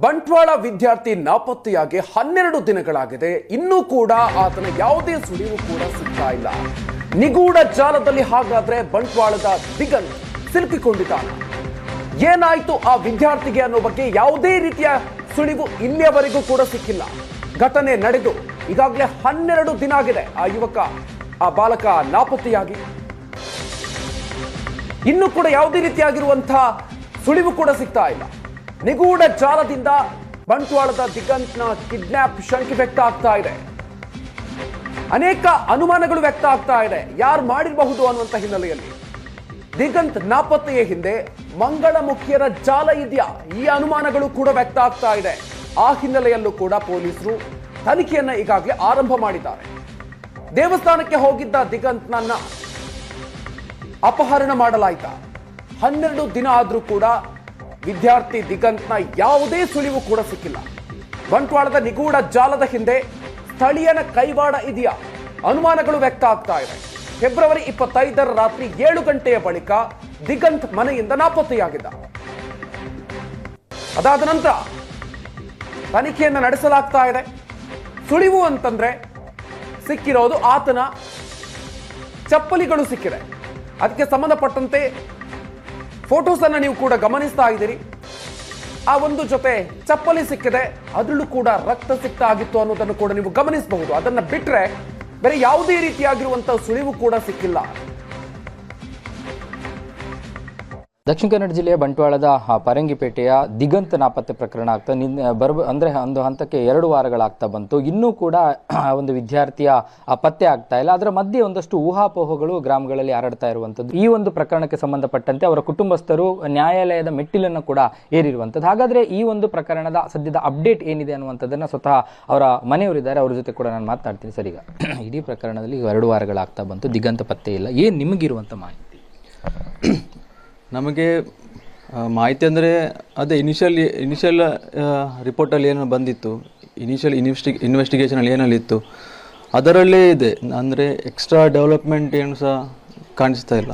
ಬಂಟ್ವಾಳ ವಿದ್ಯಾರ್ಥಿ ನಾಪತ್ತೆಯಾಗಿ ಹನ್ನೆರಡು ದಿನಗಳಾಗಿದೆ. ಇನ್ನೂ ಕೂಡ ಆತನ ಯಾವುದೇ ಸುಳಿವು ಕೂಡ ಸಿಗ್ತಾ ಇಲ್ಲ. ನಿಗೂಢ ಜಾಲದಲ್ಲಿ ಹಾಗಾದ್ರೆ ಬಂಟ್ವಾಳದ ದಿಗನ್ ಸಿಲುಕಿಕೊಂಡಿದ್ದಾನೆ. ಏನಾಯ್ತು ಆ ವಿದ್ಯಾರ್ಥಿಗೆ ಅನ್ನೋ ಬಗ್ಗೆ ಯಾವುದೇ ರೀತಿಯ ಸುಳಿವು ಇಲ್ಲಿಯವರೆಗೂ ಕೂಡ ಸಿಕ್ಕಿಲ್ಲ. ಘಟನೆ ನಡೆದು ಈಗಾಗಲೇ ಹನ್ನೆರಡು ದಿನ ಆಗಿದೆ ಆ ಯುವಕ, ಆ ಬಾಲಕ ನಾಪತ್ತೆಯಾಗಿ. ಇನ್ನು ಕೂಡ ಯಾವುದೇ ರೀತಿಯಾಗಿರುವಂತಹ ಸುಳಿವು ಕೂಡ ಸಿಗ್ತಾ ಇಲ್ಲ. ನಿಗೂಢ ಜಾಲದಿಂದ ಬಂಟ್ವಾಳದ ದಿಗಂತ್ನ ಕಿಡ್ನಾಪ್ ಶಂಕೆ ವ್ಯಕ್ತ ಆಗ್ತಾ ಇದೆ. ಅನೇಕ ಅನುಮಾನಗಳು ವ್ಯಕ್ತ ಆಗ್ತಾ ಇದೆ. ಯಾರು ಮಾಡಿರಬಹುದು ಅನ್ನುವಂಥ ಹಿನ್ನೆಲೆಯಲ್ಲಿ. ದಿಗಂತ್ ನಾಪತ್ತೆಯ ಹಿಂದೆ ಮಂಗಳಮುಖಿಯರ ಜಾಲ ಇದೆಯಾ? ಈ ಅನುಮಾನಗಳು ಕೂಡ ವ್ಯಕ್ತ ಆಗ್ತಾ ಇದೆ. ಆ ಹಿನ್ನೆಲೆಯಲ್ಲೂ ಕೂಡ ಪೊಲೀಸರು ತನಿಖೆಯನ್ನ ಈಗಾಗಲೇ ಆರಂಭ ಮಾಡಿದ್ದಾರೆ. ದೇವಸ್ಥಾನಕ್ಕೆ ಹೋಗಿದ್ದ ದಿಗಂತ್ನನ್ನ ಅಪಹರಣ ಮಾಡಲಾಯಿತ? ಹನ್ನೆರಡು ದಿನ ಆದರೂ ಕೂಡ ವಿದ್ಯಾರ್ಥಿ ದಿಗಂತ್ನ ಯಾವುದೇ ಸುಳಿವು ಕೂಡ ಸಿಕ್ಕಿಲ್ಲ. ಬಂಟ್ವಾಳದ ನಿಗೂಢ ಜಾಲದ ಹಿಂದೆ ಸ್ಥಳೀಯನ ಕೈವಾಡ ಇದೆಯಾ? ಅನುಮಾನಗಳು ವ್ಯಕ್ತ ಆಗ್ತಾ ಇವೆ ಫೆಬ್ರವರಿ ಇಪ್ಪತ್ತೈದರ ರಾತ್ರಿ ಏಳು ಗಂಟೆಯ ಬಳಿಕ ದಿಗಂತ್ ಮನೆಯಿಂದ ನಾಪತ್ತೆಯಾಗಿದ್ದ. ಅದಾದ ನಂತರ ತನಿಖೆಯನ್ನು ನಡೆಸಲಾಗ್ತಾ ಇದೆ. ಸುಳಿವು ಅಂತಂದ್ರೆ ಸಿಕ್ಕಿರೋದು ಆತನ ಚಪ್ಪಲಿಗಳು ಸಿಕ್ಕಿದೆ. ಅದಕ್ಕೆ ಸಂಬಂಧಪಟ್ಟಂತೆ ಫೋಟೋಸ್ ಅನ್ನ ನೀವು ಕೂಡ ಗಮನಿಸ್ತಾ ಇದ್ದೀರಿ. ಆ ಒಂದು ಜೊತೆ ಚಪ್ಪಲಿ ಸಿಕ್ಕಿದೆ, ಅದರಲ್ಲೂ ಕೂಡ ರಕ್ತ ಸಿಕ್ತ ಆಗಿತ್ತು ಅನ್ನೋದನ್ನು ಕೂಡ ನೀವು ಗಮನಿಸಬಹುದು. ಅದನ್ನ ಬಿಟ್ರೆ ಬೇರೆ ಯಾವುದೇ ರೀತಿಯಾಗಿರುವಂತಹ ಸುಳಿವು ಕೂಡ ಸಿಕ್ಕಿಲ್ಲ. ದಕ್ಷಿಣ ಕನ್ನಡ ಜಿಲ್ಲೆಯ ಬಂಟ್ವಾಳದ ಪರಂಗಿಪೇಟೆಯ ದಿಗಂತ ನಾಪತ್ತೆ ಪ್ರಕರಣ ಆಗ್ತಾ, ನಿನ್ನ ಬರ್ ಅಂದರೆ ಒಂದು ಹಂತಕ್ಕೆ ಎರಡು ವಾರಗಳಾಗ್ತಾ ಬಂತು. ಇನ್ನೂ ಕೂಡ ಒಂದು ವಿದ್ಯಾರ್ಥಿಯ ಪತ್ತೆ ಆಗ್ತಾ ಇಲ್ಲ. ಅದರ ಮಧ್ಯೆ ಒಂದಷ್ಟು ಊಹಾಪೋಹಗಳು ಗ್ರಾಮಗಳಲ್ಲಿ ಹರಡ್ತಾ ಇರುವಂಥದ್ದು. ಈ ಒಂದು ಪ್ರಕರಣಕ್ಕೆ ಸಂಬಂಧಪಟ್ಟಂತೆ ಅವರ ಕುಟುಂಬಸ್ಥರು ನ್ಯಾಯಾಲಯದ ಮೆಟ್ಟಿಲನ್ನು ಕೂಡ ಏರಿರುವಂಥದ್ದು. ಹಾಗಾದರೆ ಈ ಒಂದು ಪ್ರಕರಣದ ಸದ್ಯದ ಅಪ್ಡೇಟ್ ಏನಿದೆ ಅನ್ನುವಂಥದ್ದನ್ನು ಸ್ವತಃ ಅವರ ಮನೆಯವರಿದ್ದಾರೆ. ಅವ್ರ ಜೊತೆ ಕೂಡ ನಾನು ಮಾತನಾಡ್ತೀನಿ ಸರಿಗ ಇಡೀ ಪ್ರಕರಣದಲ್ಲಿ ಎರಡು ವಾರಗಳಾಗ್ತಾ ಬಂತು. ದಿಗಂತ ಪತ್ತೆ ಇಲ್ಲ. ಏನು ನಿಮಗಿರುವಂಥ ಮಾಹಿತಿ? ನಮಗೆ ಮಾಹಿತಿ ಅಂದರೆ ಅದೇ ಇನಿಷಿಯಲ್ ಇನಿಷಿಯಲ್ ರಿಪೋರ್ಟಲ್ಲಿ ಏನು ಬಂದಿತ್ತು. ಇನಿಷಿಯಲ್ ಇನ್ವೆಸ್ಟಿ ಇನ್ವೆಸ್ಟಿಗೇಷನಲ್ಲಿ ಏನಲ್ಲಿತ್ತು ಅದರಲ್ಲೇ ಇದೆ. ಅಂದರೆ ಎಕ್ಸ್ಟ್ರಾ ಡೆವಲಪ್ಮೆಂಟ್ ಏನು ಸಹ ಕಾಣಿಸ್ತಾ ಇಲ್ಲ.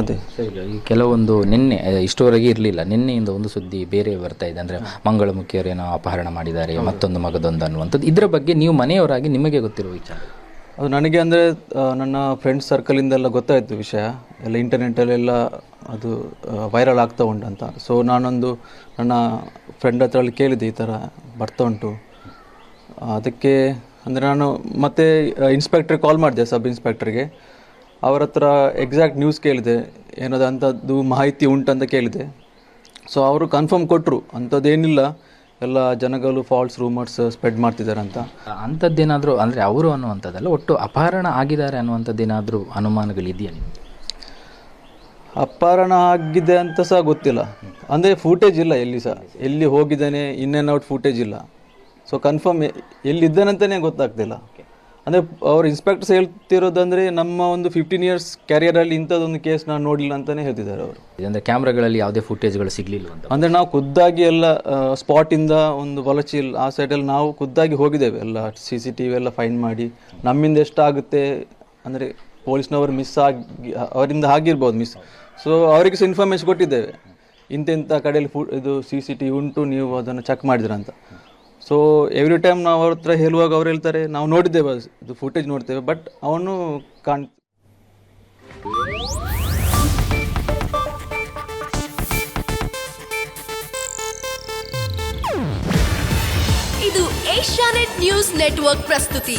ಅದೇ. ಸರಿ ಈ ಕೆಲವೊಂದು ನಿನ್ನೆ ಇಷ್ಟವರೆಗೆ ಇರಲಿಲ್ಲ. ನಿನ್ನೆಯಿಂದ ಒಂದು ಸುದ್ದಿ ಬೇರೆ ಬರ್ತಾ ಇದೆ. ಅಂದರೆ ಮಂಗಳಮುಖಿಯರೇನೋ ಅಪಹರಣ ಮಾಡಿದ್ದಾರೆ ಮತ್ತೊಂದು ಮಗದೊಂದು ಅನ್ನುವಂಥದ್ದು. ಇದರ ಬಗ್ಗೆ ನೀವು ಮನೆಯವರಾಗಿ ನಿಮಗೆ ಗೊತ್ತಿರುವ ವಿಚಾರ. ಅದು ನನಗೆ ಅಂದರೆ ನನ್ನ ಫ್ರೆಂಡ್ಸ್ ಸರ್ಕಲಿಂದೆಲ್ಲ ಗೊತ್ತಾಯಿತು ವಿಷಯ. ಎಲ್ಲ ಇಂಟರ್ನೆಟಲ್ಲೆಲ್ಲ ಅದು ವೈರಲ್ ಆಗ್ತಾ ಉಂಟಂತ. ಸೊ ನಾನೊಂದು ನನ್ನ ಫ್ರೆಂಡ್ ಹತ್ರ ಅಲ್ಲಿ ಕೇಳಿದೆ ಈ ಥರ ಬರ್ತಾ ಉಂಟು. ಅದಕ್ಕೆ, ಅಂದರೆ ನಾನು ಮತ್ತೆ ಇನ್ಸ್ಪೆಕ್ಟ್ರಿಗೆ ಕಾಲ್ ಮಾಡಿದೆ ಸಬ್ ಇನ್ಸ್ಪೆಕ್ಟ್ರಿಗೆ ಅವರ ಹತ್ರ ಎಕ್ಸಾಕ್ಟ್ ನ್ಯೂಸ್ ಕೇಳಿದೆ. ಏನಾದ್ರು ಅಂಥದ್ದು ಮಾಹಿತಿ ಉಂಟಂತ ಕೇಳಿದೆ. ಸೊ ಅವರು ಕನ್ಫರ್ಮ್ ಕೊಟ್ಟರು ಅಂಥದ್ದೇನಿಲ್ಲ. ಎಲ್ಲ ಜನಗಳು ಫಾಲ್ಸ್ ರೂಮರ್ಸ್ ಸ್ಪ್ರೆಡ್ ಮಾಡ್ತಿದ್ದಾರೆ ಅಂತ ಅಂಥದ್ದೇನಾದರೂ, ಅಂದರೆ ಅವರು ಅನ್ನುವಂಥದ್ದಲ್ಲ, ಒಟ್ಟು ಅಪಹರಣ ಆಗಿದ್ದಾರೆ ಅನ್ನುವಂಥದ್ದೇನಾದರೂ ಅನುಮಾನಗಳಿದೆಯಾ ನಿಮಗೆ? ಅಪಹರಣ ಆಗಿದೆ ಅಂತ ಸಹ ಗೊತ್ತಿಲ್ಲ. ಅಂದರೆ ಫೂಟೇಜ್ ಇಲ್ಲ ಎಲ್ಲಿ ಸಹ. ಎಲ್ಲಿ ಹೋಗಿದ್ದಾನೆ ಇನ್ ಆ್ಯಂಡ್ ಔಟ್ ಫೂಟೇಜ್ ಇಲ್ಲ. ಸೊ ಕನ್ಫರ್ಮ್ ಎಲ್ಲಿದ್ದಾನಂತಲೇ ಗೊತ್ತಾಗ್ತಿಲ್ಲ. ಅಂದರೆ ಅವ್ರು ಇನ್ಸ್ಪೆಕ್ಟರ್ಸ್ ಹೇಳ್ತಿರೋದಂದರೆ ನಮ್ಮ ಒಂದು ಫಿಫ್ಟೀನ್ ಇಯರ್ಸ್ ಕ್ಯಾರಿಯರಲ್ಲಿ ಇಂಥದ್ದೊಂದು ಕೇಸ್ ನಾನು ನೋಡಿಲ್ಲ ಅಂತಲೇ ಹೇಳ್ತಿದ್ದಾರೆ ಅವರು. ಅಂದರೆ ಕ್ಯಾಮ್ರಾಗಳಲ್ಲಿ ಯಾವುದೇ ಫುಟೇಜ್ಗಳು ಸಿಗಲಿಲ್ಲ ಅಂತ? ಅಂದರೆ ನಾವು ಖುದ್ದಾಗಿ ಎಲ್ಲ ಸ್ಪಾಟಿಂದ ಒಂದು ವಲಚಿಲ್ ಆ ಸೈಡಲ್ಲಿ ನಾವು ಖುದ್ದಾಗಿ ಹೋಗಿದ್ದೇವೆ. ಎಲ್ಲ ಸಿ ಸಿ ಟಿ ವಿ ಎಲ್ಲ ಫೈನ್ ಮಾಡಿ. ನಮ್ಮಿಂದ ಎಷ್ಟಾಗುತ್ತೆ ಅಂದರೆ ಪೊಲೀಸ್ನವರು ಮಿಸ್ ಆಗಿ, ಅವರಿಂದ ಆಗಿರ್ಬೋದು ಮಿಸ್ ಸೊ ಅವರಿಗೆ ಸಹ ಇನ್ಫಾರ್ಮೇಶನ್ ಕೊಟ್ಟಿದ್ದೇವೆ. ಇಂತೆಂಥ ಕಡೆಯಲ್ಲಿ ಫು, ಇದು ಸಿ ಸಿ ಟಿ ಉಂಟು, ನೀವು ಅದನ್ನು ಚೆಕ್ ಮಾಡಿದ್ರ ಅಂತ. ಸೊ ಎವ್ರಿ ಟೈಮ್ ನಾವು ಅವ್ರ ಹತ್ರ ಹೇಳುವಾಗ ಅವ್ರು ಹೇಳ್ತಾರೆ, ನಾವು ನೋಡಿದ್ದೇವೆ ಇದು ಫುಟೇಜ್ ನೋಡ್ತೇವೆ ಬಟ್ ಅವನು ಕಾಣ್, ಇದು ಏಷ್ಯಾನೆಟ್ ನ್ಯೂಸ್ ನೆಟ್ವರ್ಕ್ ಪ್ರಸ್ತುತಿ.